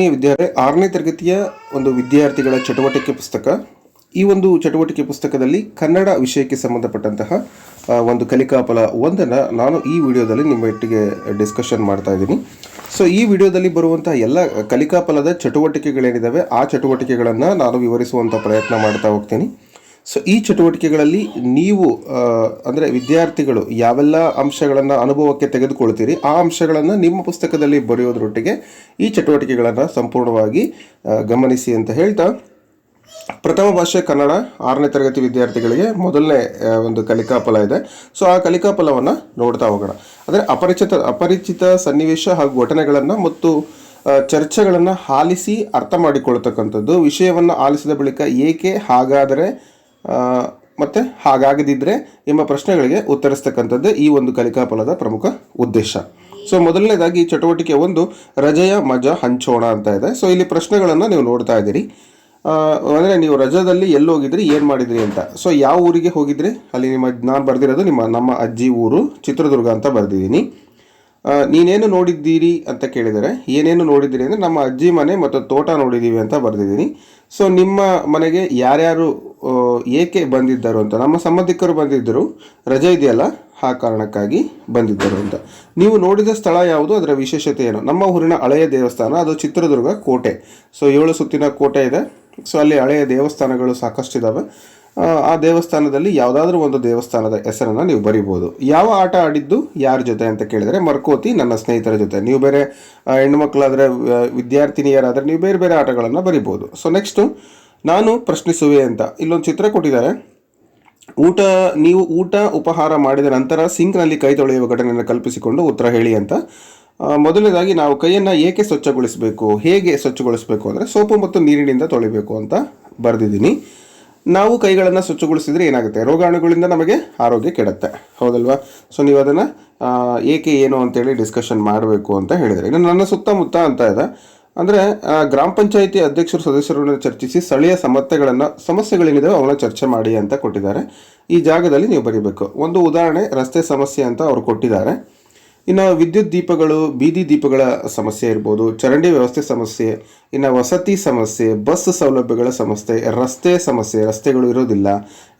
ಈ ವಿದ್ಯಾರ್ಥಿ ಆರನೇ ತರಗತಿಯ ಒಂದು ವಿದ್ಯಾರ್ಥಿಗಳ ಚಟುವಟಿಕೆ ಪುಸ್ತಕ. ಈ ಒಂದು ಚಟುವಟಿಕೆ ಪುಸ್ತಕದಲ್ಲಿ ಕನ್ನಡ ವಿಷಯಕ್ಕೆ ಸಂಬಂಧಪಟ್ಟಂತಹ ಒಂದು ಕಲಿಕಾ ಫಲ ಒಂದನ್ನು ನಾನು ಈ ವಿಡಿಯೋದಲ್ಲಿ ನಿಮ್ಮ ನಿಮ್ಮೊಟ್ಟಿಗೆ ಡಿಸ್ಕಷನ್ ಮಾಡ್ತಾ ಇದ್ದೀನಿ. ಸೊ, ಈ ವಿಡಿಯೋದಲ್ಲಿ ಬರುವಂತಹ ಎಲ್ಲ ಕಲಿಕಾ ಫಲದ ಚಟುವಟಿಕೆಗಳೇನಿದ್ದಾವೆ ಆ ಚಟುವಟಿಕೆಗಳನ್ನು ನಾನು ವಿವರಿಸುವಂಥ ಪ್ರಯತ್ನ ಮಾಡ್ತಾ ಹೋಗ್ತೀನಿ. ಸೊ ಈ ಚಟುವಟಿಕೆಗಳಲ್ಲಿ ನೀವು ಅಂದರೆ ವಿದ್ಯಾರ್ಥಿಗಳು ಯಾವೆಲ್ಲ ಅಂಶಗಳನ್ನು ಅನುಭವಕ್ಕೆ ತೆಗೆದುಕೊಳ್ತೀರಿ, ಆ ಅಂಶಗಳನ್ನು ನಿಮ್ಮ ಪುಸ್ತಕದಲ್ಲಿ ಬರೆಯೋದ್ರೊಟ್ಟಿಗೆ ಈ ಚಟುವಟಿಕೆಗಳನ್ನು ಸಂಪೂರ್ಣವಾಗಿ ಗಮನಿಸಿ ಅಂತ ಹೇಳ್ತಾ, ಪ್ರಥಮ ಭಾಷೆ ಕನ್ನಡ, ಆರನೇ ತರಗತಿ ವಿದ್ಯಾರ್ಥಿಗಳಿಗೆ ಮೊದಲನೇ ಒಂದು ಕಲಿಕಾ ಫಲ ಇದೆ. ಸೊ ಆ ಕಲಿಕಾ ಫಲವನ್ನು ನೋಡ್ತಾ ಹೋಗೋಣ. ಅಂದರೆ ಅಪರಿಚಿತ ಅಪರಿಚಿತ ಸನ್ನಿವೇಶ ಹಾಗೂ ಘಟನೆಗಳನ್ನು ಮತ್ತು ಚರ್ಚೆಗಳನ್ನು ಆಲಿಸಿ ಅರ್ಥ ಮಾಡಿಕೊಳ್ತಕ್ಕಂಥದ್ದು, ವಿಷಯವನ್ನು ಆಲಿಸಿದ ಬಳಿಕ ಏಕೆ ಹಾಗಾದರೆ ಮತ್ತೆ ಹಾಗಾಗದಿದ್ದರೆ ಎಂಬ ಪ್ರಶ್ನೆಗಳಿಗೆ ಉತ್ತರಿಸ್ತಕ್ಕಂಥದ್ದೇ ಈ ಒಂದು ಕಲಿಕಾ ಫಲದ ಪ್ರಮುಖ ಉದ್ದೇಶ. ಸೊ ಮೊದಲನೇದಾಗಿ ಚಟುವಟಿಕೆ ಒಂದು ರಜೆಯ ಮಜ ಹಂಚೋಣ ಅಂತ ಇದೆ. ಸೊ ಇಲ್ಲಿ ಪ್ರಶ್ನೆಗಳನ್ನು ನೀವು ನೋಡ್ತಾ ಇದ್ದೀರಿ. ಅಂದರೆ ನೀವು ರಜಾದಲ್ಲಿ ಎಲ್ಲಿ ಹೋಗಿದ್ರಿ ಏನು ಮಾಡಿದ್ರಿ ಅಂತ. ಸೊ ಯಾವ ಊರಿಗೆ ಹೋಗಿದ್ರಿ? ಅಲ್ಲಿ ನಿಮ್ಮ, ನಾನು ಬರೆದಿರೋದು ನಿಮ್ಮ, ನಮ್ಮ ಅಜ್ಜಿ ಊರು, ಚಿತ್ರದುರ್ಗ ಅಂತ ಬರೆದಿದ್ದೀನಿ. ನೀನೇನು ನೋಡಿದ್ದೀರಿ ಅಂತ ಕೇಳಿದರೆ, ಏನೇನು ನೋಡಿದ್ದೀರಿ ಅಂದರೆ ನಮ್ಮ ಅಜ್ಜಿ ಮನೆ ಮತ್ತು ತೋಟ ನೋಡಿದ್ದೀವಿ ಅಂತ ಬರೆದಿದ್ದೀನಿ. ಸೊ ನಿಮ್ಮ ಮನೆಗೆ ಯಾರ್ಯಾರು ಏಕೆ ಬಂದಿದ್ದರು ಅಂತ? ನಮ್ಮ ಸಂಬಂಧಿಕರು ಬಂದಿದ್ದರು. ರಜೆ ಇದೆಯಲ್ಲ? ಆ ಕಾರಣಕ್ಕಾಗಿ ಬಂದಿದ್ದರು ಅಂತ. ನೀವು ನೋಡಿದ ಸ್ಥಳ ಯಾವುದು? ಅದರ ವಿಶೇಷತೆ ಏನು? ನಮ್ಮ ಊರಿನ ಹಳೆಯ ದೇವಸ್ಥಾನ, ಅದು ಚಿತ್ರದುರ್ಗ ಕೋಟೆ. ಸೊ, ಏಳು ಸುತ್ತಿನ ಕೋಟೆ ಇದೆ. ಸೊ, ಅಲ್ಲಿ ಹಳೆಯ ದೇವಸ್ಥಾನಗಳು ಸಾಕಷ್ಟು ಇದ್ದಾವೆ ಆ ದೇವಸ್ಥಾನದಲ್ಲಿ ಯಾವುದಾದ್ರೂ ಒಂದು ದೇವಸ್ಥಾನದ ಹೆಸರನ್ನು ನೀವು ಬರಿಬೋದು. ಯಾವ ಆಟ ಆಡಿದ್ದು? ಯಾರ ಜೊತೆ ಅಂತ ಕೇಳಿದರೆ ಮರ್ಕೋತಿ, ನನ್ನ ಸ್ನೇಹಿತರ ಜೊತೆ. ನೀವು ಬೇರೆ ಹೆಣ್ಣುಮಕ್ಕಳಾದರೆ ವಿದ್ಯಾರ್ಥಿನಿಯರಾದರೆ ನೀವು ಬೇರೆ ಬೇರೆ ಆಟಗಳನ್ನು ಬರಿಬೋದು. ಸೊ, ನೆಕ್ಸ್ಟು ನಾನು ಪ್ರಶ್ನಿಸುವೆ ಅಂತ. ಇಲ್ಲೊಂದು ಚಿತ್ರ ಕೊಟ್ಟಿದ್ದಾರೆ. ಊಟ, ನೀವು ಊಟ ಉಪಹಾರ ಮಾಡಿದ ನಂತರ ಸಿಂಕ್ನಲ್ಲಿ ಕೈ ತೊಳೆಯುವ ಘಟನೆಯನ್ನು ಕಲ್ಪಿಸಿಕೊಂಡು ಉತ್ತರ ಹೇಳಿ ಅಂತ. ಮೊದಲನೇದಾಗಿ ನಾವು ಕೈಯನ್ನು ಏಕೆ ಸ್ವಚ್ಛಗೊಳಿಸಬೇಕು, ಹೇಗೆ ಸ್ವಚ್ಛಗೊಳಿಸಬೇಕು ಅಂದರೆ ಸೋಪು ಮತ್ತು ನೀರಿನಿಂದ ತೊಳಿಬೇಕು ಅಂತ ಬರೆದಿದ್ದೀನಿ. ನಾವು ಕೈಗಳನ್ನು ಸ್ವಚ್ಛಗೊಳಿಸಿದರೆ ಏನಾಗುತ್ತೆ? ರೋಗಾಣುಗಳಿಂದ ನಮಗೆ ಆರೋಗ್ಯ ಕೆಡುತ್ತೆ. ಹೌದಲ್ವಾ? ಸೊ ನೀವು ಅದನ್ನು ಏಕೆ ಏನು ಅಂತೇಳಿ ಡಿಸ್ಕಷನ್ ಮಾಡಬೇಕು ಅಂತ ಹೇಳಿದರೆ ಇನ್ನು ನನ್ನ ಸುತ್ತಮುತ್ತ ಅಂತ ಇದೆ. ಅಂದರೆ ಗ್ರಾಮ ಪಂಚಾಯಿತಿ ಅಧ್ಯಕ್ಷರು ಸದಸ್ಯರುಗಳನ್ನ ಚರ್ಚಿಸಿ ಸ್ಥಳೀಯ ಸಮಸ್ಯೆಗಳನ್ನು, ಸಮಸ್ಯೆಗಳೇನಿದಾವೆ ಅವನ್ನ ಚರ್ಚೆ ಮಾಡಿ ಅಂತ ಕೊಟ್ಟಿದ್ದಾರೆ. ಈ ಜಾಗದಲ್ಲಿ ನೀವು ಬರೀಬೇಕು. ಒಂದು ಉದಾಹರಣೆ, ರಸ್ತೆ ಸಮಸ್ಯೆ ಅಂತ ಅವರು ಕೊಟ್ಟಿದ್ದಾರೆ. ಇನ್ನು ವಿದ್ಯುತ್ ದೀಪಗಳು, ಬೀದಿ ದೀಪಗಳ ಸಮಸ್ಯೆ ಇರ್ಬೋದು, ಚರಂಡಿ ವ್ಯವಸ್ಥೆ ಸಮಸ್ಯೆ, ಇನ್ನು ವಸತಿ ಸಮಸ್ಯೆ, ಬಸ್ ಸೌಲಭ್ಯಗಳ ಸಮಸ್ಯೆ, ರಸ್ತೆ ಸಮಸ್ಯೆ, ರಸ್ತೆಗಳು ಇರೋದಿಲ್ಲ.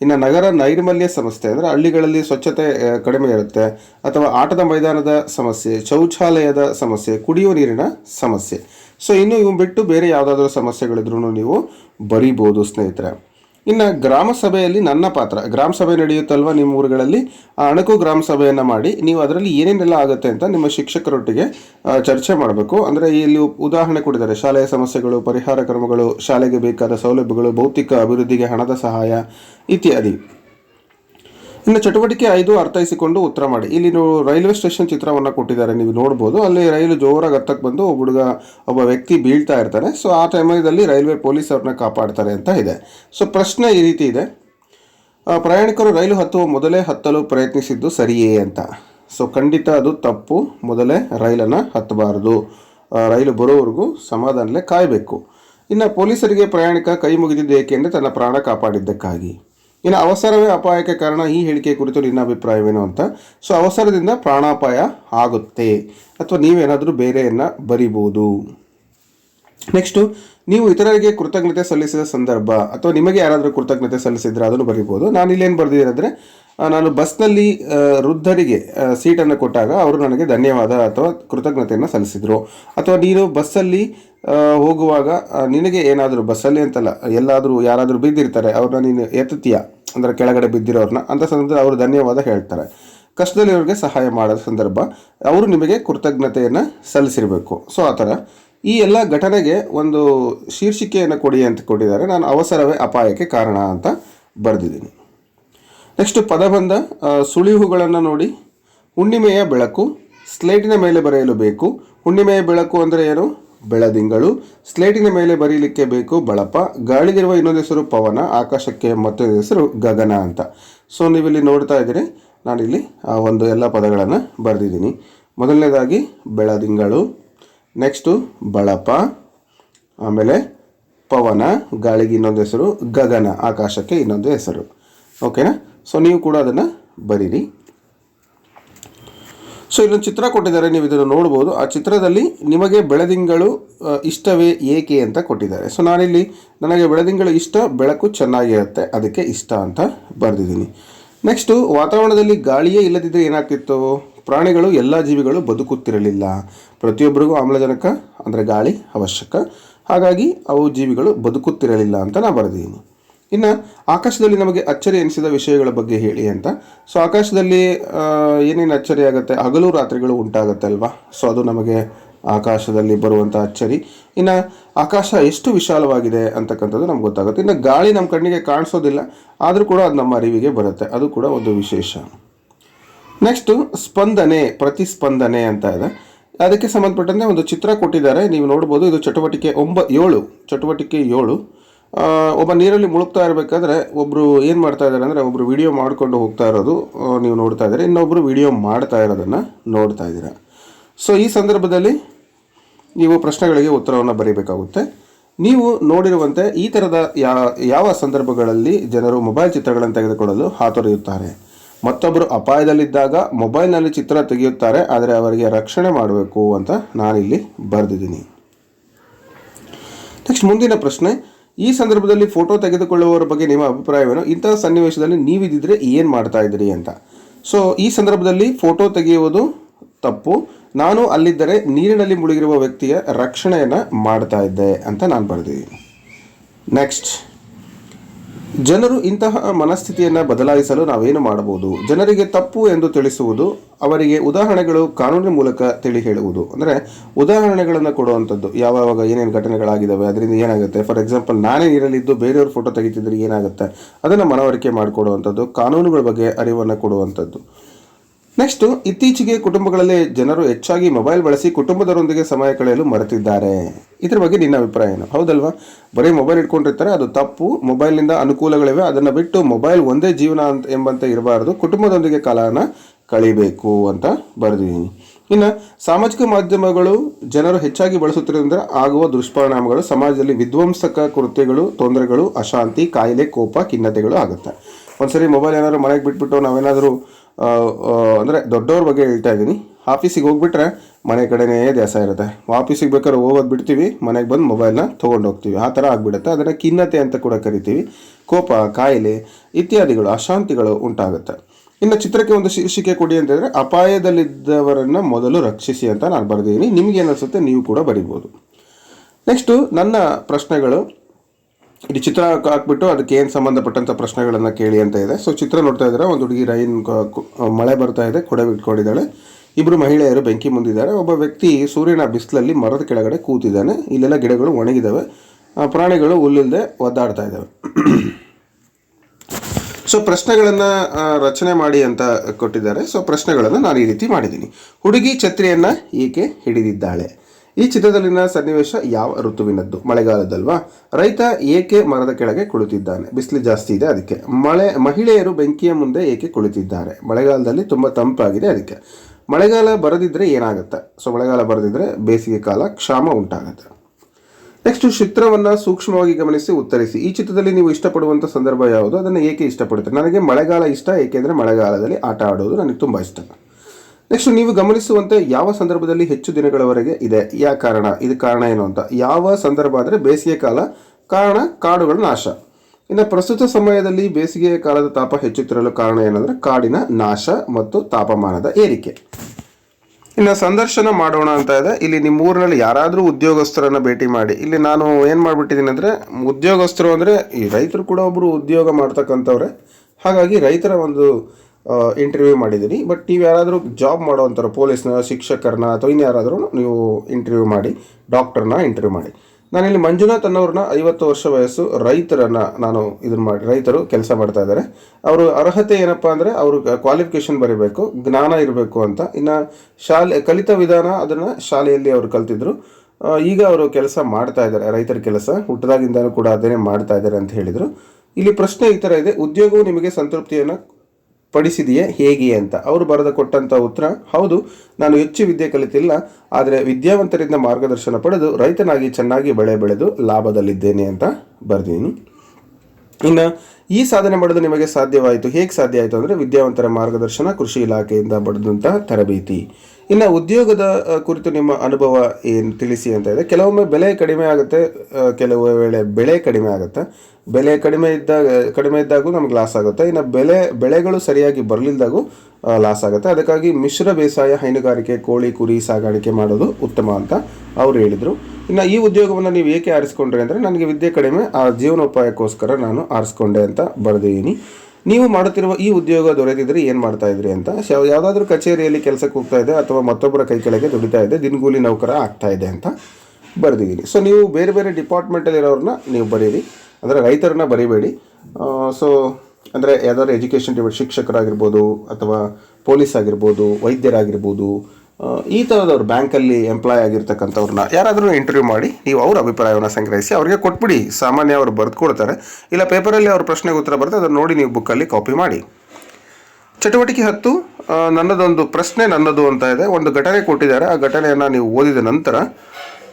ಇನ್ನು ನಗರ ನೈರ್ಮಲ್ಯ ಸಮಸ್ಯೆ ಅಂದರೆ ಹಳ್ಳಿಗಳಲ್ಲಿ ಸ್ವಚ್ಛತೆ ಕಡಿಮೆ ಇರುತ್ತೆ. ಅಥವಾ ಆಟದ ಮೈದಾನದ ಸಮಸ್ಯೆ, ಶೌಚಾಲಯದ ಸಮಸ್ಯೆ, ಕುಡಿಯುವ ನೀರಿನ ಸಮಸ್ಯೆ. ಸೊ ಇನ್ನು ಇವು ಬಿಟ್ಟು ಬೇರೆ ಯಾವುದಾದ್ರೂ ಸಮಸ್ಯೆಗಳಿದ್ರೂ ನೀವು ಬರಿಬೋದು, ಸ್ನೇಹಿತರೆ. ಇನ್ನು ಗ್ರಾಮ ಸಭೆಯಲ್ಲಿ ನನ್ನ ಪಾತ್ರ, ಗ್ರಾಮ ಸಭೆ ನಡೆಯುತ್ತಲ್ವ ನಿಮ್ಮ ಊರುಗಳಲ್ಲಿ? ಆ ಅಣಕು ಗ್ರಾಮ ಸಭೆಯನ್ನು ಮಾಡಿ ನೀವು ಅದರಲ್ಲಿ ಏನೇನೆಲ್ಲ ಆಗುತ್ತೆ ಅಂತ ನಿಮ್ಮ ಶಿಕ್ಷಕರೊಟ್ಟಿಗೆ ಚರ್ಚೆ ಮಾಡಬೇಕು. ಅಂದರೆ ಇಲ್ಲಿ ಉದಾಹರಣೆ ಕೊಟ್ಟಿದ್ದಾರೆ. ಶಾಲೆಯ ಸಮಸ್ಯೆಗಳು, ಪರಿಹಾರ ಕ್ರಮಗಳು, ಶಾಲೆಗೆ ಬೇಕಾದ ಸೌಲಭ್ಯಗಳು, ಭೌತಿಕ ಅಭಿವೃದ್ಧಿಗೆ ಹಣದ ಸಹಾಯ ಇತ್ಯಾದಿ. ಇನ್ನು ಚಟುವಟಿಕೆ ಐದು ಅರ್ಥೈಸಿಕೊಂಡು ಉತ್ತರ ಮಾಡಿ. ಇಲ್ಲಿ ನೀವು ರೈಲ್ವೆ ಸ್ಟೇಷನ್ ಚಿತ್ರವನ್ನು ಕೊಟ್ಟಿದ್ದಾರೆ, ನೀವು ನೋಡ್ಬೋದು. ಅಲ್ಲಿ ರೈಲು ಜೋರಾಗಿ ಹತ್ತಕ್ಕೆ ಬಂದು ಒಬ್ಬ ಹುಡುಗ ಒಬ್ಬ ವ್ಯಕ್ತಿ ಬೀಳ್ತಾ ಇರ್ತಾನೆ. ಸೊ ಆ ಟೈಮಲ್ಲಿ ರೈಲ್ವೆ ಪೊಲೀಸ್ ಅವ್ರನ್ನ ಕಾಪಾಡ್ತಾರೆ ಅಂತ ಇದೆ. ಸೊ ಪ್ರಶ್ನೆ ಈ ರೀತಿ ಇದೆ. ಪ್ರಯಾಣಿಕರು ರೈಲು ಹತ್ತುವ ಮೊದಲೇ ಹತ್ತಲು ಪ್ರಯತ್ನಿಸಿದ್ದು ಸರಿಯೇ ಅಂತ. ಸೊ ಖಂಡಿತ ಅದು ತಪ್ಪು. ಮೊದಲೇ ರೈಲನ್ನು ಹತ್ತಬಾರದು. ರೈಲು ಬರೋವರೆಗೂ ಸಮಾಧಾನಲೇ ಕಾಯಬೇಕು. ಇನ್ನು ಪೊಲೀಸರಿಗೆ ಪ್ರಯಾಣಿಕ ಕೈ ಮುಗಿದಿದ್ದು ಏಕೆಂದರೆ ತನ್ನ ಪ್ರಾಣ ಕಾಪಾಡಿದ್ದಕ್ಕಾಗಿ. ಇನ್ನು ಅವಸರವೇ ಅಪಾಯಕ್ಕೆ ಕಾರಣ ಈ ಹೇಳಿಕೆ ಕುರಿತು ನಿನ್ನ ಅಭಿಪ್ರಾಯವೇನು ಅಂತ. ಸೊ ಅವಸರದಿಂದ ಪ್ರಾಣಾಪಾಯ ಆಗುತ್ತೆ. ಅಥವಾ ನೀವೇನಾದರೂ ಬೇರೆಯನ್ನು ಬರಿಬೋದು ನೆಕ್ಸ್ಟು ನೀವು ಇತರರಿಗೆ ಕೃತಜ್ಞತೆ ಸಲ್ಲಿಸಿದ ಸಂದರ್ಭ, ಅಥವಾ ನಿಮಗೆ ಯಾರಾದರೂ ಕೃತಜ್ಞತೆ ಸಲ್ಲಿಸಿದ್ರೆ ಅದನ್ನು ಬರಿಬೋದು ನಾನು ಇಲ್ಲೇನು ಬರೆದಿದ್ದೀನಿ ಅಂದರೆ ನಾನು ಬಸ್ನಲ್ಲಿ ವೃದ್ಧರಿಗೆ ಸೀಟನ್ನು ಕೊಟ್ಟಾಗ ಅವರು ನನಗೆ ಧನ್ಯವಾದ ಅಥವಾ ಕೃತಜ್ಞತೆಯನ್ನು ಸಲ್ಲಿಸಿದರು. ಅಥವಾ ನೀನು ಬಸ್ಸಲ್ಲಿ ಹೋಗುವಾಗ ನಿನಗೆ ಏನಾದರೂ ಬಸ್ಸಲ್ಲಿ ಅಂತಲ್ಲ, ಎಲ್ಲಾದರೂ ಯಾರಾದರೂ ಬಿದ್ದಿರ್ತಾರೆ, ಅವ್ರನ್ನ ನೀನು ಎತ್ತತೀಯ ಅಂದರೆ ಕೆಳಗಡೆ ಬಿದ್ದಿರೋರನ್ನ ಅಂಥ ಸಂದರ್ಭದಲ್ಲಿ ಅವರು ಧನ್ಯವಾದ ಹೇಳ್ತಾರೆ. ಕಷ್ಟದಲ್ಲಿ ಅವ್ರಿಗೆ ಸಹಾಯ ಮಾಡೋ ಸಂದರ್ಭ, ಅವರು ನಿಮಗೆ ಕೃತಜ್ಞತೆಯನ್ನು ಸಲ್ಲಿಸಿರಬೇಕು. ಸೊ ಆ ಥರ. ಈ ಎಲ್ಲ ಘಟನೆಗೆ ಒಂದು ಶೀರ್ಷಿಕೆಯನ್ನು ಕೊಡಿ ಅಂತ ಕೊಟ್ಟಿದ್ದಾರೆ. ನಾನು ಅವಸರವೇ ಅಪಾಯಕ್ಕೆ ಕಾರಣ ಅಂತ ಬರೆದಿದ್ದೀನಿ. ನೆಕ್ಸ್ಟ್ ಪದಬಂಧ ಸುಳಿವುಗಳನ್ನು ನೋಡಿ. ಹುಣ್ಣಿಮೆಯ ಬೆಳಕು, ಸ್ಲೇಟಿನ ಮೇಲೆ ಬರೆಯಲು ಬೇಕು. ಹುಣ್ಣಿಮೆಯ ಬೆಳಕು ಅಂದರೆ ಏನು? ಬೆಳದಿಂಗಳು. ಸ್ಲೇಟಿನ ಮೇಲೆ ಬರೀಲಿಕ್ಕೆ ಬೇಕು ಬಳಪ. ಗಾಳಿಗಿರುವ ಇನ್ನೊಂದು ಹೆಸರು ಪವನ, ಆಕಾಶಕ್ಕೆ ಮತ್ತೊಂದು ಹೆಸರು ಗಗನ ಅಂತ. ಸೊ ನೀವಿಲ್ಲಿ ನೋಡ್ತಾ ಇದ್ದೀರಿ. ನಾನಿಲ್ಲಿ, ಆ, ಒಂದು ಎಲ್ಲ ಪದಗಳನ್ನು ಬರೆದಿದ್ದೀನಿ. ಮೊದಲನೇದಾಗಿ ಬೆಳದಿಂಗಳು. ನೆಕ್ಸ್ಟು ಬಳಪ. ಆಮೇಲೆ ಪವನ, ಗಾಳಿಗೆ ಇನ್ನೊಂದು ಹೆಸರು ಗಗನ, ಆಕಾಶಕ್ಕೆ ಇನ್ನೊಂದು ಹೆಸರು. ಓಕೆನಾ ಸೊ ನೀವು ಕೂಡ ಅದನ್ನು ಬರೀರಿ. ಸೊ ಇಲ್ಲೊಂದು ಚಿತ್ರ ಕೊಟ್ಟಿದ್ದಾರೆ, ನೀವು ಇದನ್ನು ನೋಡ್ಬೋದು. ಆ ಚಿತ್ರದಲ್ಲಿ ನಿಮಗೆ ಬೆಳದಿಂಗಳು ಇಷ್ಟವೇ ಏಕೆ ಅಂತ ಕೊಟ್ಟಿದ್ದಾರೆ. ಸೊ ನಾನಿಲ್ಲಿ ನನಗೆ ಬೆಳದಿಂಗಳು ಇಷ್ಟ, ಬೆಳಕು ಚೆನ್ನಾಗಿರುತ್ತೆ, ಅದಕ್ಕೆ ಇಷ್ಟ ಅಂತ ಬರೆದಿದ್ದೀನಿ. ನೆಕ್ಸ್ಟು ವಾತಾವರಣದಲ್ಲಿ ಗಾಳಿಯೇ ಇಲ್ಲದಿದ್ದರೆ ಏನಾಗ್ತಿತ್ತು? ಪ್ರಾಣಿಗಳು, ಎಲ್ಲ ಜೀವಿಗಳು ಬದುಕುತ್ತಿರಲಿಲ್ಲ. ಪ್ರತಿಯೊಬ್ಬರಿಗೂ ಆಮ್ಲಜನಕ, ಅಂದರೆ ಗಾಳಿ ಅವಶ್ಯಕ. ಹಾಗಾಗಿ ಅವು ಜೀವಿಗಳು ಬದುಕುತ್ತಿರಲಿಲ್ಲ ಅಂತ ನಾನು ಬರೆದಿದ್ದೀನಿ. ಇನ್ನು ಆಕಾಶದಲ್ಲಿ ನಮಗೆ ಅಚ್ಚರಿ ಎನಿಸಿದ ವಿಷಯಗಳ ಬಗ್ಗೆ ಹೇಳಿ ಅಂತ. ಸೊ ಆಕಾಶದಲ್ಲಿ ಏನೇನು ಅಚ್ಚರಿ ಆಗುತ್ತೆ? ಹಗಲು ರಾತ್ರಿಗಳು ಉಂಟಾಗುತ್ತೆ ಅಲ್ವಾ? ಸೊ ಅದು ನಮಗೆ ಆಕಾಶದಲ್ಲಿ ಬರುವಂಥ ಅಚ್ಚರಿ. ಇನ್ನು ಆಕಾಶ ಎಷ್ಟು ವಿಶಾಲವಾಗಿದೆ ಅಂತಕ್ಕಂಥದ್ದು ನಮ್ಗೆ ಗೊತ್ತಾಗುತ್ತೆ. ಇನ್ನು ಗಾಳಿ ನಮ್ಮ ಕಣ್ಣಿಗೆ ಕಾಣಿಸೋದಿಲ್ಲ, ಆದರೂ ಕೂಡ ಅದು ನಮ್ಮ ಅರಿವಿಗೆ ಬರುತ್ತೆ. ಅದು ಕೂಡ ಒಂದು ವಿಶೇಷ. ನೆಕ್ಸ್ಟು ಸ್ಪಂದನೆ, ಪ್ರತಿಸ್ಪಂದನೆ ಅಂತ ಇದೆ. ಅದಕ್ಕೆ ಸಂಬಂಧಪಟ್ಟಂತೆ ಒಂದು ಚಿತ್ರ ಕೊಟ್ಟಿದ್ದಾರೆ. ನೀವು ನೋಡ್ಬೋದು, ಇದು ಚಟುವಟಿಕೆ ಒಂಬ ಏಳು. ಚಟುವಟಿಕೆ ಏಳು. ಒಬ್ಬ ನೀರಲ್ಲಿ ಮುಳುಗ್ತಾ ಇರಬೇಕಾದ್ರೆ ಒಬ್ಬರು ಏನು ಮಾಡ್ತಾ ಇದ್ದಾರೆ ಅಂದರೆ ಒಬ್ಬರು ವಿಡಿಯೋ ಮಾಡಿಕೊಂಡು ಹೋಗ್ತಾ ಇರೋದು ನೀವು ನೋಡ್ತಾ ಇದ್ದೀರಿ. ಇನ್ನೊಬ್ಬರು ವಿಡಿಯೋ ಮಾಡ್ತಾ ಇರೋದನ್ನು ನೋಡ್ತಾ ಇದ್ದೀರಾ. ಸೊ ಈ ಸಂದರ್ಭದಲ್ಲಿ ನೀವು ಪ್ರಶ್ನೆಗಳಿಗೆ ಉತ್ತರವನ್ನು ಬರೀಬೇಕಾಗುತ್ತೆ. ನೀವು ನೋಡಿರುವಂತೆ ಈ ಥರದ ಯಾವ ಸಂದರ್ಭಗಳಲ್ಲಿ ಜನರು ಮೊಬೈಲ್ ಚಿತ್ರಗಳನ್ನು ತೆಗೆದುಕೊಳ್ಳಲು ಹಾತೊರೆಯುತ್ತಾರೆ? ಮತ್ತೊಬ್ಬರು ಅಪಾಯದಲ್ಲಿದ್ದಾಗ ಮೊಬೈಲ್ನಲ್ಲಿ ಚಿತ್ರ ತೆಗೆಯುತ್ತಾರೆ, ಆದರೆ ಅವರಿಗೆ ರಕ್ಷಣೆ ಮಾಡಬೇಕು ಅಂತ ನಾನಿಲ್ಲಿ ಬರೆದಿದ್ದೀನಿ. ನೆಕ್ಸ್ಟ್ ಮುಂದಿನ ಪ್ರಶ್ನೆ. ಈ ಸಂದರ್ಭದಲ್ಲಿ ಫೋಟೋ ತೆಗೆದುಕೊಳ್ಳುವವರ ಬಗ್ಗೆ ನಿಮ್ಮ ಅಭಿಪ್ರಾಯವೇನು? ಇಂತಹ ಸನ್ನಿವೇಶದಲ್ಲಿ ನೀವಿದ್ದರೆ ಏನು ಮಾಡ್ತಾ ಇದ್ದೀರಿ ಅಂತ. ಸೊ ಈ ಸಂದರ್ಭದಲ್ಲಿ ಫೋಟೋ ತೆಗೆಯುವುದು ತಪ್ಪು. ನಾನು ಅಲ್ಲಿದ್ದರೆ ನೀರಿನಲ್ಲಿ ಮುಳುಗಿರುವ ವ್ಯಕ್ತಿಯ ರಕ್ಷಣೆಯನ್ನು ಮಾಡ್ತಾ ಇದ್ದೆ ಅಂತ ನಾನು ಬರೆದಿದ್ದೀನಿ. ನೆಕ್ಸ್ಟ್ ಜನರು ಇಂತಹ ಮನಸ್ಥಿತಿಯನ್ನು ಬದಲಾಯಿಸಲು ನಾವೇನು ಮಾಡಬಹುದು? ಜನರಿಗೆ ತಪ್ಪು ಎಂದು ತಿಳಿಸುವುದು, ಅವರಿಗೆ ಉದಾಹರಣೆಗಳು ಕಾನೂನಿನ ಮೂಲಕ ತಿಳಿ ಹೇಳುವುದು. ಅಂದರೆ ಉದಾಹರಣೆಗಳನ್ನು ಕೊಡುವಂಥದ್ದು. ಯಾವಾಗ ಏನೇನು ಘಟನೆಗಳಾಗಿದ್ದಾವೆ ಅದರಿಂದ ಏನಾಗುತ್ತೆ? ಫಾರ್ ಎಕ್ಸಾಂಪಲ್ ನಾನೇ ಇರಲಿದ್ದು ಬೇರೆಯವ್ರ ಫೋಟೋ ತೆಗಿತಿದ್ರೆ ಏನಾಗುತ್ತೆ? ಅದನ್ನು ಮನವರಿಕೆ ಮಾಡಿಕೊಡುವಂಥದ್ದು, ಕಾನೂನುಗಳ ಬಗ್ಗೆ ಅರಿವನ್ನು ಕೊಡುವಂಥದ್ದು. ನೆಕ್ಸ್ಟು ಇತ್ತೀಚೆಗೆ ಕುಟುಂಬಗಳಲ್ಲಿ ಜನರು ಹೆಚ್ಚಾಗಿ ಮೊಬೈಲ್ ಬಳಸಿ ಕುಟುಂಬದವರೊಂದಿಗೆ ಸಮಯ ಕಳೆಯಲು ಮರೆತಿದ್ದಾರೆ. ಇದ್ರ ಬಗ್ಗೆ ನಿನ್ನ ಅಭಿಪ್ರಾಯ ಏನು? ಹೌದಲ್ವಾ? ಬರೀ ಮೊಬೈಲ್ ಇಟ್ಕೊಂಡಿರ್ತಾರೆ, ಅದು ತಪ್ಪು. ಮೊಬೈಲ್ನಿಂದ ಅನುಕೂಲಗಳಿವೆ, ಅದನ್ನು ಬಿಟ್ಟು ಮೊಬೈಲ್ ಒಂದೇ ಜೀವನ ಅಂತ ಎಂಬಂತೆ ಇರಬಾರದು. ಕುಟುಂಬದೊಂದಿಗೆ ಕಾಲನ ಕಳಿಬೇಕು ಅಂತ ಬರೆದಿದ್ದೀನಿ. ಇನ್ನು, ಸಾಮಾಜಿಕ ಮಾಧ್ಯಮಗಳು ಜನರು ಹೆಚ್ಚಾಗಿ ಬಳಸುತ್ತಿರುವುದರಿಂದ ಆಗುವ ದುಷ್ಪರಿಣಾಮಗಳು, ಸಮಾಜದಲ್ಲಿ ವಿಧ್ವಂಸಕ ಕೃತ್ಯಗಳು, ತೊಂದರೆಗಳು, ಅಶಾಂತಿ, ಕಾಯಿಲೆ, ಕೋಪ, ಖಿನ್ನತೆಗಳು ಆಗುತ್ತೆ. ಒಂದ್ಸರಿ ಮೊಬೈಲ್ ಏನಾದರೂ ಮನೆಗೆ ಬಿಟ್ಬಿಟ್ಟು ನಾವೇನಾದರೂ ಅಂದರೆ ದೊಡ್ಡವ್ರ ಬಗ್ಗೆ ಹೇಳ್ತಾ ಇದ್ದೀನಿ. ಆಫೀಸಿಗೆ ಹೋಗ್ಬಿಟ್ರೆ ಮನೆ ಕಡೆನೇ ದ್ಯಾಸ ಇರುತ್ತೆ. ಆಫೀಸಿಗೆ ಬೇಕಾದ್ರೆ ಹೋಗೋದು ಬಿಡ್ತೀವಿ, ಮನೆಗೆ ಬಂದು ಮೊಬೈಲ್ನ ತೊಗೊಂಡು ಹೋಗ್ತೀವಿ. ಆ ಥರ ಆಗಿಬಿಡುತ್ತೆ. ಅದನ್ನು ಖಿನ್ನತೆ ಅಂತ ಕೂಡ ಕರಿತೀವಿ. ಕೋಪ, ಕಾಯಿಲೆ ಇತ್ಯಾದಿಗಳು, ಅಶಾಂತಿಗಳು ಉಂಟಾಗುತ್ತೆ. ಇನ್ನು ಚಿತ್ರಕ್ಕೆ ಒಂದು ಶೀರ್ಷಿಕೆ ಕೊಡಿ ಅಂತಂದರೆ ಅಪಾಯದಲ್ಲಿದ್ದವರನ್ನು ಮೊದಲು ರಕ್ಷಿಸಿ ಅಂತ ನಾನು ಬರೆದಿದ್ದೀನಿ. ನಿಮಗೇನಿಸುತ್ತೆ ನೀವು ಕೂಡ ಬರಿಬೋದು. ನೆಕ್ಸ್ಟು ನನ್ನ ಪ್ರಶ್ನೆಗಳು. ಇಲ್ಲಿ ಚಿತ್ರ ಹಾಕ್ಬಿಟ್ಟು ಅದಕ್ಕೆ ಏನು ಸಂಬಂಧಪಟ್ಟಂಥ ಪ್ರಶ್ನೆಗಳನ್ನು ಕೇಳಿ ಅಂತ ಇದೆ. ಸೊ ಚಿತ್ರ ನೋಡ್ತಾ ಇದ್ದಾರೆ. ಒಂದು ಹುಡುಗಿ ರೈನ್ ಮಳೆ ಬರ್ತಾ ಇದೆ ಕೊಡೆ ಇಟ್ಕೊಂಡಿದ್ದಾಳೆ. ಇಬ್ಬರು ಮಹಿಳೆಯರು ಬೆಂಕಿ ಮುಂದಿದ್ದಾರೆ. ಒಬ್ಬ ವ್ಯಕ್ತಿ ಸೂರ್ಯನ ಬಿಸಿಲಲ್ಲಿ ಮರದ ಕೆಳಗಡೆ ಕೂತಿದ್ದಾನೆ. ಇಲ್ಲೆಲ್ಲ ಗಿಡಗಳು ಒಣಗಿದ್ದಾವೆ ಪ್ರಾಣಿಗಳು ಹುಲ್ಲಿಲ್ಲದೆ ಒದ್ದಾಡ್ತಾ ಇದ್ದಾವೆ ಸೊ ಪ್ರಶ್ನೆಗಳನ್ನು ರಚನೆ ಮಾಡಿ ಅಂತ ಕೊಟ್ಟಿದ್ದಾರೆ. ಸೊ ಪ್ರಶ್ನೆಗಳನ್ನು ನಾನು ಈ ರೀತಿ ಮಾಡಿದ್ದೀನಿ. ಹುಡುಗಿ ಛತ್ರಿಯನ್ನು ಏಕೆ ಹಿಡಿದಿದ್ದಾಳೆ? ಈ ಚಿತ್ರದಲ್ಲಿನ ಸನ್ನಿವೇಶ ಯಾವ ಋತುವಿನದ್ದು? ಮಳೆಗಾಲದಲ್ವಾ? ರೈತ ಏಕೆ ಮರದ ಕೆಳಗೆ ಕುಳಿತಿದ್ದಾನೆ? ಬಿಸಿಲು ಜಾಸ್ತಿ ಇದೆ ಅದಕ್ಕೆ. ಮಳೆ, ಮಹಿಳೆಯರು ಬೆಂಕಿಯ ಮುಂದೆ ಏಕೆ ಕುಳಿತಿದ್ದಾರೆ? ಮಳೆಗಾಲದಲ್ಲಿ ತುಂಬ ತಂಪಾಗಿದೆ ಅದಕ್ಕೆ. ಮಳೆಗಾಲ ಬರದಿದ್ದರೆ ಏನಾಗುತ್ತೆ? ಸೊ ಮಳೆಗಾಲ ಬರದಿದ್ದರೆ ಬೇಸಿಗೆ ಕಾಲ ಕ್ಷಾಮ ಉಂಟಾಗುತ್ತೆ. ನೆಕ್ಸ್ಟ್ ಚಿತ್ರವನ್ನು ಸೂಕ್ಷ್ಮವಾಗಿ ಗಮನಿಸಿ, ಉತ್ತರಿಸಿ. ಈ ಚಿತ್ರದಲ್ಲಿ ನೀವು ಇಷ್ಟಪಡುವಂಥ ಸಂದರ್ಭ ಯಾವುದು? ಅದನ್ನು ಏಕೆ ಇಷ್ಟಪಡುತ್ತೆ ನನಗೆ ಮಳೆಗಾಲ ಇಷ್ಟ, ಏಕೆಂದರೆ ಮಳೆಗಾಲದಲ್ಲಿ ಆಟ ಆಡೋದು ನನಗೆ ತುಂಬ ಇಷ್ಟ. ನೆಕ್ಸ್ಟ್ ನೀವು ಗಮನಿಸುವಂತೆ ಯಾವ ಸಂದರ್ಭದಲ್ಲಿ ಹೆಚ್ಚು ದಿನಗಳವರೆಗೆ ಇದೆ? ಯಾ ಕಾರಣ? ಇದು ಕಾರಣ ಏನು ಅಂತ. ಯಾವ ಸಂದರ್ಭ ಅಂದರೆ ಬೇಸಿಗೆ ಕಾಲ ಕಾರಣ ಕಾಡುಗಳ ನಾಶ. ಇನ್ನು ಪ್ರಸ್ತುತ ಸಮಯದಲ್ಲಿ ಬೇಸಿಗೆ ಕಾಲದ ತಾಪ ಹೆಚ್ಚುತ್ತಿರಲು ಕಾರಣ ಏನಂದರೆ ಕಾಡಿನ ನಾಶ ಮತ್ತು ತಾಪಮಾನದ ಏರಿಕೆ. ಇನ್ನು ಸಂದರ್ಶನ ಮಾಡೋಣ ಅಂತ ಇದೆ. ಇಲ್ಲಿ ನಿಮ್ಮ ಊರಿನಲ್ಲಿ ಯಾರಾದರೂ ಉದ್ಯೋಗಸ್ಥರನ್ನ ಭೇಟಿ ಮಾಡಿ. ಇಲ್ಲಿ ನಾನು ಏನು ಮಾಡಿಬಿಟ್ಟಿದ್ದೀನಿ ಅಂದರೆ ಉದ್ಯೋಗಸ್ಥರು ಅಂದರೆ ಈ ರೈತರು ಕೂಡ ಒಬ್ಬರು ಉದ್ಯೋಗ ಮಾಡ್ತಕ್ಕಂಥವ್ರೆ. ಹಾಗಾಗಿ ರೈತರ ಒಂದು ಇಂಟರ್ವ್ಯೂ ಮಾಡಿದ್ದೀನಿ. ಬಟ್ ನೀವು ಯಾರಾದರೂ ಜಾಬ್ ಮಾಡೋವಂಥವ್ರು, ಪೊಲೀಸ್ನ, ಶಿಕ್ಷಕರನ್ನ ಅಥವಾ ಇನ್ಯಾರಾದರೂ ನೀವು ಇಂಟರ್ವ್ಯೂ ಮಾಡಿ ಡಾಕ್ಟರ್ನ ಇಂಟರ್ವ್ಯೂ ಮಾಡಿ. ನಾನಿಲ್ಲಿ ಮಂಜುನಾಥ್ ಅನ್ನೋರನ್ನ ಐವತ್ತು ವರ್ಷ ವಯಸ್ಸು ರೈತರನ್ನು ನಾನು ಇದನ್ನು ಮಾಡಿ, ರೈತರು ಕೆಲಸ ಮಾಡ್ತಾ ಇದ್ದಾರೆ. ಅವರು ಅರ್ಹತೆ ಏನಪ್ಪ ಅಂದರೆ ಅವರು ಕ್ವಾಲಿಫಿಕೇಶನ್ ಬರೀಬೇಕು, ಜ್ಞಾನ ಇರಬೇಕು ಅಂತ. ಇನ್ನು ಶಾಲೆ, ಕಲಿತ ವಿಧಾನ ಅದನ್ನು ಶಾಲೆಯಲ್ಲಿ ಅವರು ಕಲ್ತಿದ್ರು. ಈಗ ಅವರು ಕೆಲಸ ಮಾಡ್ತಾ ಇದ್ದಾರೆ, ರೈತರ ಕೆಲಸ. ಹುಟ್ಟದಾಗಿಂದಲೂ ಕೂಡ ಅದನ್ನೇ ಮಾಡ್ತಾ ಇದ್ದಾರೆ ಅಂತ ಹೇಳಿದರು. ಇಲ್ಲಿ ಪ್ರಶ್ನೆ ಈ ಥರ ಇದೆ. ಉದ್ಯೋಗವು ನಿಮಗೆ ಸಂತೃಪ್ತಿಯನ್ನು ಪಡಿಸಿದೆಯೇ ಹೇಗೆ ಅಂತ. ಅವರು ಬರೆದ ಕೊಟ್ಟಂಥ ಉತ್ತರ, ಹೌದು, ನಾನು ಹೆಚ್ಚು ವಿದ್ಯೆ ಕಲಿತಿಲ್ಲ, ಆದರೆ ವಿದ್ಯಾವಂತರಿಂದ ಮಾರ್ಗದರ್ಶನ ಪಡೆದು ರೈತನಾಗಿ ಚೆನ್ನಾಗಿ ಬೆಳೆ ಬೆಳೆದು ಲಾಭದಲ್ಲಿದ್ದೇನೆ ಅಂತ ಬರೆದೀನಿ ಇನ್ನು, ಈ ಸಾಧನೆ ಮಾಡಲು ನಿಮಗೆ ಸಾಧ್ಯವಾಯಿತು. ಹೇಗೆ ಸಾಧ್ಯ ಆಯಿತು ಅಂದರೆ ವಿದ್ಯಾವಂತರ ಮಾರ್ಗದರ್ಶನ ಕೃಷಿ ಇಲಾಖೆಯಿಂದ ಪಡೆದಂತಹ ತರಬೇತಿ. ಇನ್ನು, ಉದ್ಯೋಗದ ಕುರಿತು ನಿಮ್ಮ ಅನುಭವ ಏನು ತಿಳಿಸಿ ಅಂತ ಇದೆ ಕೆಲವೊಮ್ಮೆ ಬೆಲೆ ಕಡಿಮೆ ಆಗುತ್ತೆ ಕೆಲವು ವೇಳೆ ಬೆಳೆ ಕಡಿಮೆ ಆಗುತ್ತೆ. ಬೆಲೆ ಕಡಿಮೆ ಇದ್ದಾಗ, ಕಡಿಮೆ ಇದ್ದಾಗೂ ನಮ್ಗೆ ಲಾಸ್ ಆಗುತ್ತೆ. ಇನ್ನು ಬೆಲೆ, ಬೆಳೆಗಳು ಸರಿಯಾಗಿ ಬರಲಿಲ್ಲದಾಗೂ ಲಾಸ್ ಆಗುತ್ತೆ. ಅದಕ್ಕಾಗಿ ಮಿಶ್ರ ಬೇಸಾಯ, ಹೈನುಗಾರಿಕೆ, ಕೋಳಿ, ಕುರಿ ಸಾಗಾಣಿಕೆ ಮಾಡೋದು ಉತ್ತಮ ಅಂತ ಅವರು ಹೇಳಿದರು. ಇನ್ನು ಈ ಉದ್ಯೋಗವನ್ನು ನೀವು ಏಕೆ ಆರಿಸ್ಕೊಂಡ್ರೆ ಅಂದರೆ, ನನಗೆ ವಿದ್ಯೆ ಕಡಿಮೆ, ಆ, ಜೀವನೋಪಾಯಕ್ಕೋಸ್ಕರ ನಾನು ಆರಿಸ್ಕೊಂಡೆ ಅಂತ ಬರೆದಿದ್ದೀನಿ ನೀವು ಮಾಡುತ್ತಿರುವ ಈ ಉದ್ಯೋಗ ದೊರೆತಿದ್ರೆ ಏನು ಮಾಡ್ತಾ ಇದ್ರಿ ಅಂತ. ಯಾವುದಾದ್ರೂ ಕಚೇರಿಯಲ್ಲಿ ಕೆಲಸಕ್ಕೆ ಹೋಗ್ತಾ ಇದೆ ಅಥವಾ ಮತ್ತೊಬ್ಬರ ಕೈ ಕೆಳಗೆ ದುಡಿತಾ ಇದೆ, ದಿನಗೂಲಿ ನೌಕರ ಆಗ್ತಾ ಇದೆ ಅಂತ ಬರೆದಿದ್ದೀನಿ ಸೊ ನೀವು ಬೇರೆ ಬೇರೆ ಡಿಪಾರ್ಟ್ಮೆಂಟಲ್ಲಿರೋರನ್ನ ನೀವು ಬರೀರಿ. ಅಂದರೆ ರೈತರನ್ನ ಬರಿಬೇಡಿ. ಸೊ ಅಂದರೆ ಯಾವ್ದಾದ್ರು ಎಜುಕೇಷನ್ ಡಿಪಾರ್ಟ್ ಶಿಕ್ಷಕರಾಗಿರ್ಬೋದು ಅಥವಾ ಪೊಲೀಸ್ ಆಗಿರ್ಬೋದು, ವೈದ್ಯರಾಗಿರ್ಬೋದು ಈ ಥರದವ್ರು ಬ್ಯಾಂಕಲ್ಲಿ ಎಂಪ್ಲಾಯ್ ಆಗಿರ್ತಕ್ಕಂಥವ್ರನ್ನ ಯಾರಾದರೂ ಇಂಟರ್ವ್ಯೂ ಮಾಡಿ ನೀವು ಅವ್ರ ಅಭಿಪ್ರಾಯವನ್ನು ಸಂಗ್ರಹಿಸಿ ಅವರಿಗೆ ಕೊಟ್ಬಿಡಿ. ಸಾಮಾನ್ಯ ಅವರು ಬರೆದು ಕೊಡ್ತಾರೆ ಇಲ್ಲ ಪೇಪರಲ್ಲಿ ಅವ್ರ ಪ್ರಶ್ನೆಗೆ ಉತ್ತರ ಬರುತ್ತೆ, ಅದನ್ನು ನೋಡಿ ನೀವು ಬುಕ್ಕಲ್ಲಿ ಕಾಪಿ ಮಾಡಿ. ಚಟುವಟಿಕೆ ಹತ್ತು ನನ್ನದೊಂದು ಪ್ರಶ್ನೆ ನನ್ನದು ಅಂತ ಇದೆ. ಒಂದು ಘಟನೆ ಕೊಟ್ಟಿದ್ದಾರೆ. ಆ ಘಟನೆಯನ್ನು ನೀವು ಓದಿದ ನಂತರ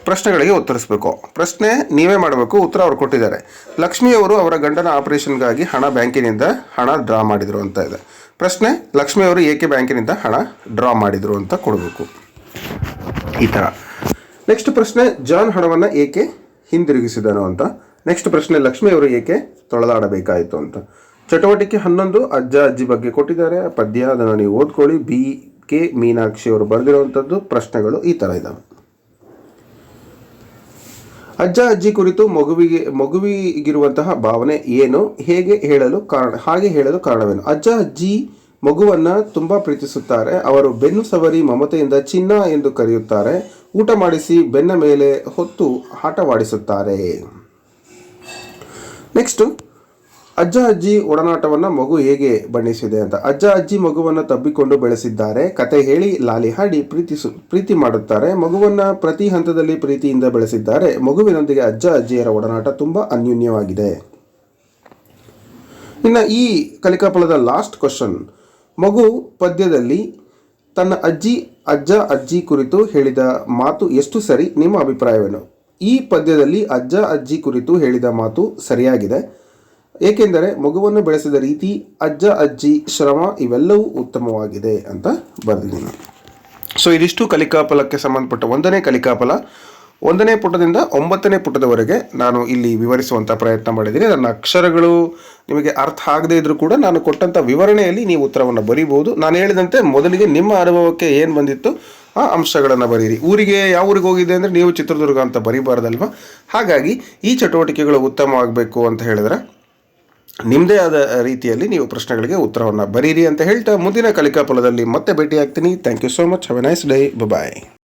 ಪ್ರಶ್ನೆಗಳಿಗೆ ಉತ್ತರಿಸಬೇಕು. ಪ್ರಶ್ನೆ ನೀವೇ ಮಾಡಬೇಕು, ಉತ್ತರ ಅವರು ಕೊಟ್ಟಿದ್ದಾರೆ. ಲಕ್ಷ್ಮಿಯವರು ಅವರ ಗಂಡನ ಆಪರೇಷನ್ಗಾಗಿ ಹಣ ಬ್ಯಾಂಕಿನಿಂದ ಹಣ ಡ್ರಾ ಮಾಡಿದರು ಅಂತ ಇದೆ. ಪ್ರಶ್ನೆ ಲಕ್ಷ್ಮಿಯವರು ಏಕೆ ಬ್ಯಾಂಕಿನಿಂದ ಹಣ ಡ್ರಾ ಮಾಡಿದರು ಅಂತ ಕೊಡಬೇಕು. ಈ ಥರ ನೆಕ್ಸ್ಟ್ ಪ್ರಶ್ನೆ, ಜಾನ್ ಹಣವನ್ನು ಏಕೆ ಹಿಂದಿರುಗಿಸಿದನು ಅಂತ. ನೆಕ್ಸ್ಟ್ ಪ್ರಶ್ನೆ ಲಕ್ಷ್ಮಿಯವರು ಏಕೆ ತೊಳೆದಾಡಬೇಕಾಯಿತು ಅಂತ. ಚಟುವಟಿಕೆ ಹನ್ನೊಂದು, ಅಜ್ಜ ಅಜ್ಜಿ ಬಗ್ಗೆ ಕೊಟ್ಟಿದ್ದಾರೆ. ಪದ್ಯ, ಅದನ್ನು ನೀವು ಓದ್ಕೊಳ್ಳಿ. ಬಿ ಕೆ ಮೀನಾಕ್ಷಿ ಅವರು ಬರೆದಿರುವಂಥದ್ದು ಪ್ರಶ್ನೆಗಳು ಈ ಥರ ಇದ್ದಾವೆ ಅಜ್ಜ ಅಜ್ಜಿ ಕುರಿತು ಮಗುವಿಗೆ, ಮಗುವಿಗಿರುವಂತಹ ಭಾವನೆ ಏನು? ಹೇಗೆ ಹೇಳಲು ಕಾರಣ, ಹಾಗೆ ಹೇಳಲು ಕಾರಣವೇನು? ಅಜ್ಜ ಅಜ್ಜಿ ಮಗುವನ್ನ ತುಂಬಾ ಪ್ರೀತಿಸುತ್ತಾರೆ. ಅವರು ಬೆನ್ನು ಸವರಿ ಮಮತೆಯಿಂದ ಚಿನ್ನ ಎಂದು ಕರೆಯುತ್ತಾರೆ. ಊಟ ಮಾಡಿಸಿ ಬೆನ್ನ ಮೇಲೆ ಹೊತ್ತು ಆಟವಾಡಿಸುತ್ತಾರೆ. ನೆಕ್ಸ್ಟ್ ಅಜ್ಜ ಅಜ್ಜಿ ಒಡನಾಟವನ್ನು ಮಗು ಹೇಗೆ ಬಣ್ಣಿಸಿದೆ ಅಂತ. ಅಜ್ಜ ಅಜ್ಜಿ ಮಗುವನ್ನು ತಬ್ಬಿಕೊಂಡು ಬೆಳೆಸಿದ್ದಾರೆ. ಕತೆ ಹೇಳಿ ಲಾಲಿ ಹಾಡಿ ಪ್ರೀತಿಸು, ಪ್ರೀತಿ ಮಾಡುತ್ತಾರೆ. ಮಗುವನ್ನು ಪ್ರತಿ ಹಂತದಲ್ಲಿ ಪ್ರೀತಿಯಿಂದ ಬೆಳೆಸಿದ್ದಾರೆ. ಮಗುವಿನೊಂದಿಗೆ ಅಜ್ಜ ಅಜ್ಜಿಯರ ಒಡನಾಟ ತುಂಬ ಅನ್ಯೂನ್ಯವಾಗಿದೆ. ಇನ್ನು ಈ ಕಲಿಕಾಫಲದ ಲಾಸ್ಟ್ ಕ್ವಶನ್ ಮಗು ಪದ್ಯದಲ್ಲಿ ತನ್ನ ಅಜ್ಜಿ, ಅಜ್ಜ, ಅಜ್ಜಿ ಕುರಿತು ಹೇಳಿದ ಮಾತು ಎಷ್ಟು ಸರಿ? ನಿಮ್ಮ ಅಭಿಪ್ರಾಯವೇನು? ಈ ಪದ್ಯದಲ್ಲಿ ಅಜ್ಜ, ಅಜ್ಜಿ ಕುರಿತು ಹೇಳಿದ ಮಾತು ಸರಿಯಾಗಿದೆ. ಏಕೆಂದರೆ ಮಗುವನ್ನು ಬೆಳೆಸಿದ ರೀತಿ ಅಜ್ಜ, ಅಜ್ಜಿ, ಶ್ರಮ ಇವೆಲ್ಲವೂ ಉತ್ತಮವಾಗಿದೆ ಅಂತ ಬರೆದಿದ್ದೀನಿ. ಸೊ ಇದಿಷ್ಟು ಕಲಿಕಾಫಲಕ್ಕೆ ಸಂಬಂಧಪಟ್ಟ ಒಂದನೇ ಕಲಿಕಾಫಲ ಒಂದನೇ ಪುಟದಿಂದ ಒಂಬತ್ತನೇ ಪುಟದವರೆಗೆ ನಾನು ಇಲ್ಲಿ ವಿವರಿಸುವಂಥ ಪ್ರಯತ್ನ ಮಾಡಿದ್ದೀನಿ. ನನ್ನ ಅಕ್ಷರಗಳು ನಿಮಗೆ ಅರ್ಥ ಆಗದೇ ಇದ್ರೂ ಕೂಡ ನಾನು ಕೊಟ್ಟಂಥ ವಿವರಣೆಯಲ್ಲಿ ನೀವು ಉತ್ತರವನ್ನು ಬರೀಬಹುದು. ನಾನು ಹೇಳಿದಂತೆ ಮೊದಲಿಗೆ ನಿಮ್ಮ ಅನುಭವಕ್ಕೆ ಏನು ಬಂದಿತ್ತು? ಆ ಅಂಶಗಳನ್ನು ಬರೀರಿ. ಊರಿಗೆ ಯಾವ ಊರಿಗೆ ಹೋಗಿದೆ ಅಂದರೆ ನೀವು ಚಿತ್ರದುರ್ಗ ಅಂತ ಬರೀಬಾರ್ದಲ್ವ? ಹಾಗಾಗಿ ಈ ಚಟುವಟಿಕೆಗಳು ಉತ್ತಮವಾಗಬೇಕು ಅಂತ ಹೇಳಿದ್ರೆ ನಿಮ್ಮದೇ ಆದ ರೀತಿಯಲ್ಲಿ ನೀವು ಪ್ರಶ್ನೆಗಳಿಗೆ ಉತ್ತರವನ್ನು ಬರೀರಿ ಅಂತ ಹೇಳ್ತಾ ಮುಂದಿನ ಕಲಿಕಾ ಫಲದಲ್ಲಿ ಮತ್ತೆ ಭೇಟಿಯಾಗ್ತೀನಿ. Thank you so much have a nice day bye